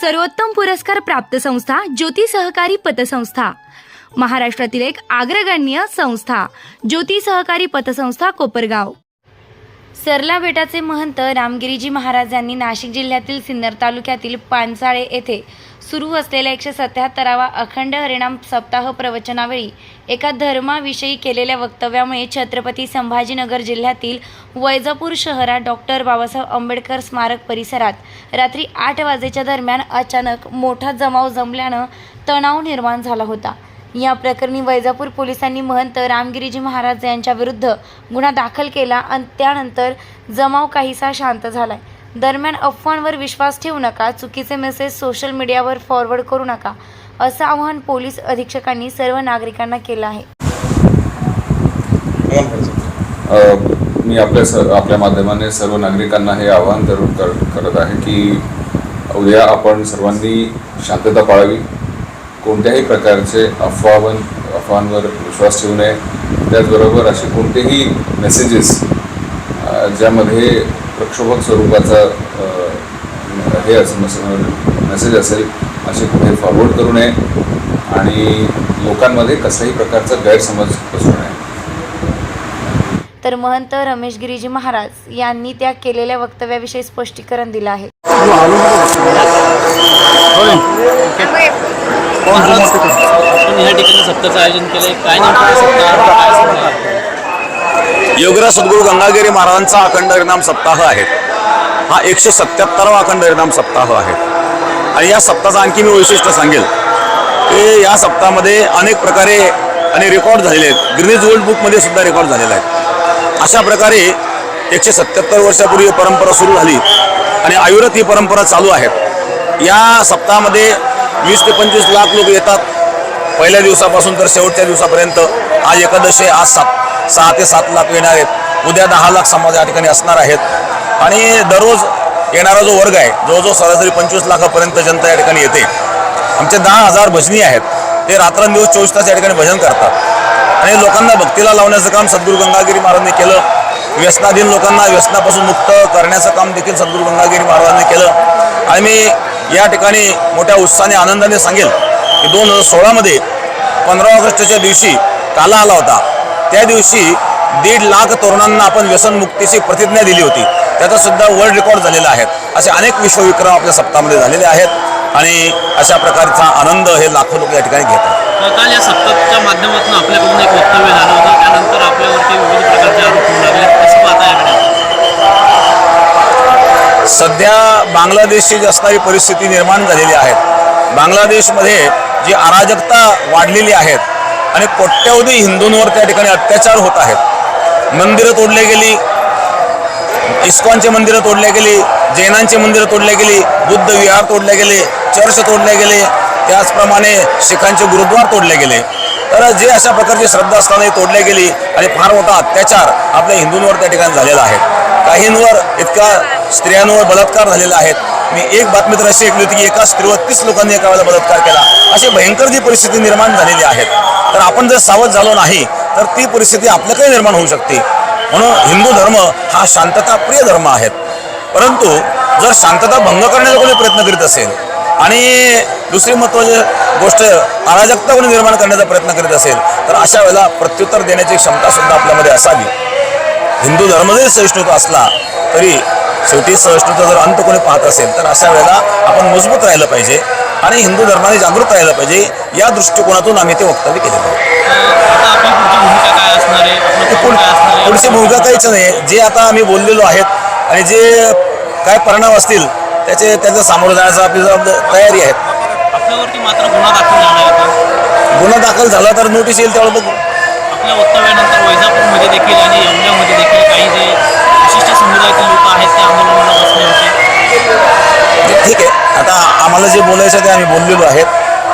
सर्वोत्तम पुरस्कार प्राप्त संस्था ज्योती सहकारी पतसंस्था. महाराष्ट्रातील एक अग्रगण्य संस्था ज्योती सहकारी पतसंस्था कोपरगाव. सरला बेटाचे महंत रामगिरीजी महाराजांनी नाशिक जिल्ह्यातील सिन्नर तालुक्यातील पानसाळे येथे सुरू असलेल्या एकशे सत्याहत्तरावा अखंड हरिणाम सप्ताह प्रवचनावेळी एका धर्माविषयी केलेल्या वक्तव्यामुळे छत्रपती संभाजीनगर जिल्ह्यातील वैजापूर शहरात डॉक्टर बाबासाहेब आंबेडकर स्मारक परिसरात रात्री आठ वाजेच्या दरम्यान अचानक मोठा जमाव जमल्यानं तणाव निर्माण झाला होता. या प्रकरणी वैजापूर पोलिसांनी महंत रामगिरीजी महाराज यांच्या विरुद्ध गुन्हा दाखल केला आणि त्यानंतर जमाव काहीसा शांत झालाय. दरम्यान अफवांवर विश्वास ठेवू नका चुकीचे मेसेज सोशल मीडियावर फॉरवर्ड करू नका असं आवाहन पोलीस अधीक्षकांनी सर्व नागरिकांना केलं आहे. मी आपल्या स आपल्या माध्यमाने सर्व नागरिकांना हे आवाहन करून कर करत आहे की उद्या आपण सर्वांनी शांतता पाळावी. कोणत्याही प्रकारचे अफवावन अफवांवर विश्वास ठेवू नये. त्याचबरोबर असे कोणतेही मेसेजेस ज्यामध्ये प्रक्षोभक स्वरूपाचा हे असेल मेसेज असेल असे कुठे फॉरवर्ड करू नये आणि लोकांमध्ये कसल्याही प्रकारचा गैरसमज पसरू नये. तर महंत रमेश गिरीजी महाराज यांनी त्या केलेल्या वक्तव्याविषयी स्पष्टीकरण दिलं आहे. या ठिकाणी सप्ताहाचं आयोजन केलंय. काय सांगणार योगराज सद्गुरू गंगागिरी महाराजांचा अखंड हरिनाम सप्ताह आहे. हा एकशे सत्याहत्तरावा अखंड हरिनाम सप्ताह आहे. आणि या सप्ताहाचं आणखी मी वैशिष्ट्य सांगेल. की या सप्ताहामध्ये अनेक प्रकारे आणि रेकॉर्ड झालेले आहेत. ग्रिनीज वर्ल्ड बुकमध्ये सुद्धा रेकॉर्ड झालेला आहे. अशा प्रकारे एकशे सत्याहत्तर वर्षापूर्वी परंपरा सुरू झाली आणि आयुर्वेद ही परंपरा चालू आहे. या सप्ताहामध्ये वीस ते पंचवीस लाख लोक येतात. पहिल्या दिवसापासून तर शेवटच्या दिवसापर्यंत. आज एकादशी आज सात सहा ते सात लाख येणार आहेत. उद्या दहा लाख समाज या ठिकाणी असणार आहेत. आणि दररोज येणारा जो वर्ग आहे जवळजवळ सरासरी पंचवीस लाखापर्यंत जनता या ठिकाणी येते. आमचे दहा हजार भजनी आहेत. ते रात्रंदिवस चोवीस तास या ठिकाणी भजन करतात. आणि लोकांना भक्तीला लावण्याचं काम सद्गुरू गंगागिरी महाराजांनी केलं. व्यसनाधीन लोकांना व्यसनापासून मुक्त करण्याचं काम देखील सद्गुरू गंगागिरी महाराजांनी केलं. आणि मी या ठिकाणी मोठ्या उत्साहाने आनंदाने सांगेल की दोन हजार सोळामध्ये पंधरा ऑगस्टच्या दिवशी काला आला होता. त्या दिवशी दीड लाख तरुणांना आपण व्यसनमुक्तीची प्रतिज्ञा दिली होती. त्याचा सुद्धा वर्ल्ड रेकॉर्ड झालेला आहे. असे अनेक विश्वविक्रम आपल्या सप्ताहामध्ये झालेले आहेत आणि अशा प्रकारचा आनंद हे लाखो लोक या ठिकाणी घेतात. काल या सप्ताहाच्या माध्यमातून आपल्याकडून एक वक्तव्य झालं होतं. त्यानंतर आपल्यावरती विविध प्रकारचे आरोप होऊ लागले. कसं पाहता सध्या बांगलादेशची जी असणारी परिस्थिती निर्माण झालेली आहे बांगलादेशमध्ये जी अराजकता वाढलेली आहेत आणि कोट्यवधी हिंदूंवर त्या ठिकाणी अत्याचार होत आहेत. मंदिरं तोडली गेली इस्कॉनचे मंदिरं तोडले गेली जैनांची मंदिरं तोडले गेली बुद्ध विहार तोडले गेले चर्च तोडले गेले त्याचप्रमाणे शिखांचे गुरुद्वार तोडले गेले. तर जे अशा प्रकारची श्रद्धास्थाने तोडल्या गेली आणि फार मोठा अत्याचार आपल्या हिंदूंवर त्या ठिकाणी झालेला आहे. काहींवर इतका स्त्रियांवर बलात्कार झालेला आहे. मी एक बातमी तर अशी ऐकली होती की एका स्त्रीवर तीस लोकांनी एका वेळेला बलात्कार केला. अशी भयंकर जी परिस्थिती निर्माण झालेली आहे तर आपण जर सावध झालो नाही तर ती परिस्थिती आपल्याकडे निर्माण होऊ शकते. म्हणून हिंदू धर्म हा शांतता प्रिय धर्म आहे परंतु जर शांतता भंग करण्याचा कोणी प्रयत्न करीत असेल आणि दुसरी महत्त्वाची गोष्ट अराजकता कोणी निर्माण करण्याचा प्रयत्न करीत असेल तर अशा वेळेला प्रत्युत्तर देण्याची क्षमता सुद्धा आपल्यामध्ये असावी. हिंदू धर्म जरी सहिष्णुता असला तरी शेवटी सहिष्णुता जर अंत कोणी पाहत असेल तर अशा वेळेला आपण मजबूत राहिलं पाहिजे आणि हिंदू धर्माने जागृत राहिलं पाहिजे या दृष्टिकोनातून आम्ही ते वक्तव्य आता आपली पुढची भूमिका काहीच नाही जे आता आम्ही बोललेलो आहेत आणि जे काय परिणाम असतील त्याचे त्याचा सामोरं जाण्याचा आपली तयारी आहे. आपल्यावरती मात्र गुन्हा दाखल झाला आहे आता. गुन्हा दाखल झाला तर नोटीस येईल त्यावेळेला बघू. आपल्या वक्तव्यानंतर वैजापूरमध्ये देखील आणि येवल्यामध्ये बोलायचं ते आम्ही बोललेलो आहेत.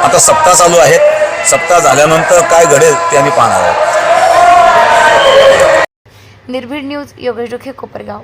आता सप्ताह चालू आहेत. सप्ताह झाल्यानंतर काय घडेल ते आम्ही पाहणार आहोत. निर्भीड न्यूज योगेश डोखे कोपरगाव.